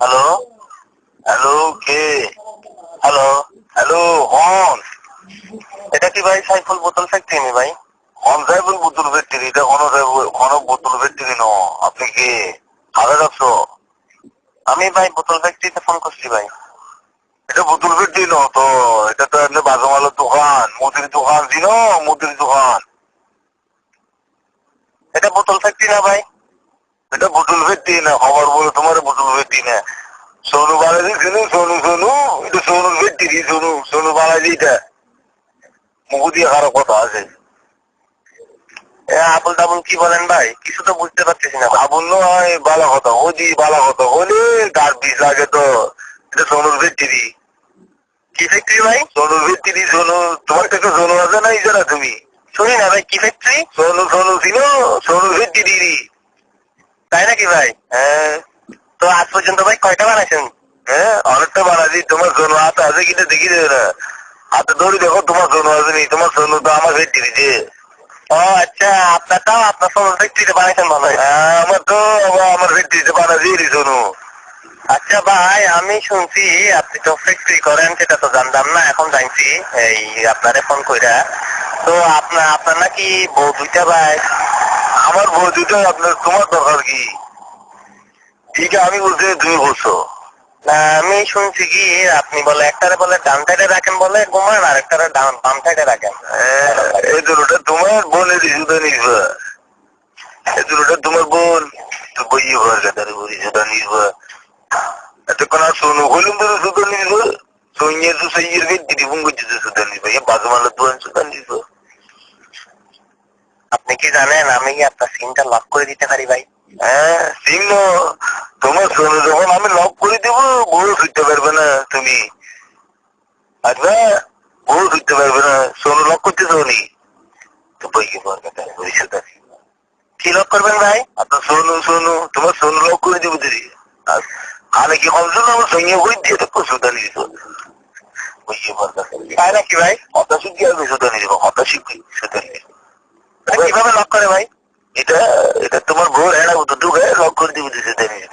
Hello hello কে? Hello hello হন এটা কি ভাই সাইফুল বোতল ফ্যাক্টরি নি ভাই? হন সাইফুল বোতল ফ্যাক্টরি এটা কোনো কোনো বোতল ফ্যাক্টরি ন আপনি কে? কারে রাখছো আমি ভাই বোতল ফ্যাক্টরিতে ফোন করছি ভাই। এটা বোতল ফ্যাক্টরি ন তো। এটা তো এমনি বাজমালের দোকান মুদির দোকান চিনো মুদির দোকান। এটা বোতল ফ্যাক্টরি না ভাই? এটা বোতল খবর বলে তোমার বোতল ফ্যাক্টরি না। সোনু বালাজি শুনু, সোনু সোনু এটা সোনু ফ্যাক্টরি সোনু সোনু বালাজি এটা মুখ দিয়ে কারও কথা আছে। আবুল টাবুল কি বলেন ভাই? কিছু তো বুঝতে পারতেছি না আবুল নয় বালা কথা ওজি বালা কথা। হলে গার বিষ লাগে তো, এটা সোনুর ফ্যাক্টরি কি ফ্যাক্টরি ভাই? সোনুর ফ্যাক্টরি সোনু, তোমার কাছে সোনু আছে না ইজারা তুমি? শুনি না ভাই, কি ফ্যাক্টরি সোনু সোনু ছিল সোনু ফ্যাক্টরি তাই নাকি ভাই? হ্যাঁ। তো আজ পর্যন্ত ভাই কয়টা বানাইছেন? হ্যাঁ অনেকটা বানাইছি। তোমার সোনু হাতে আছে কিনা দেখি দেবে না। হাতে ধরে দেখো তোমার সোনু আছে নি। তোমার সোনু তো আমার ফ্যাক্টরি যে। ও আচ্ছা আপনারটাও আপনার ফ্যাক্টরিতে বানাইছেন মনে হয়? হ্যাঁ আমার তো আমার ফ্যাক্টরিতে বানাইছি আচ্ছা ভাই আমি শুনছি আপনি তো ফ্যাক্টরি করেন সেটা তো জানতাম না এখন জানছি। এই আপনারে ফোন কইরা। তো আপনার আপনার নাকি বউ দুইটা ভাই। আমার দুইটা আপনার তোমার দরকার কি? ঠিক আমি বলছি তুমি বলছো। না আমি শুনছি কি আপনি বলে একটারে বলে ডান সাইডে রাখেন বলে ঘুমান আর একটারে ডান বাম সাইডে রাখেন। এই দুটোটা তোমার বোনের নিবা এই দুটোটা তোমার বোন। তো বইয়ে ভর কাতারে বলি জুতো নিবা এতক্ষণ আর সোনু হইলাম তো জুতো নিবা সোনিয়া তো গে দিদি বুঙ্গ জুতো জুতো নিবা এ বাজমালা তো জুতো নিবা আপনি কি জানেন আমি কি আপনার সিমটা লক করে দিতে পারি ভাই? হ্যাঁ সিম তোমার যখন আমি লক করে দেব বউ ফিরতে পারবে না তুমি। আচ্ছা বউ ফিরতে পারবে না সোনু লক করতে সোনি তো বই কি আছে কি লক করবেন ভাই? আপনার সোনু সোনু তোমার সোনু লক করে দেবো দিদি। আর কি কম শুনো আমার সঙ্গে দিয়ে তো সুদা নিয়ে বুঝতে পারবে তাই নাকি ভাই? হতা শিখি আমি সুদা নিয়ে যাব হতা শিখি সুদা নিয়ে কীভাবে লক করে ভাই? এটা এটা তোমার ভুল হ্যাঁ তো ঢুকে লক করে দিবি নিয়ে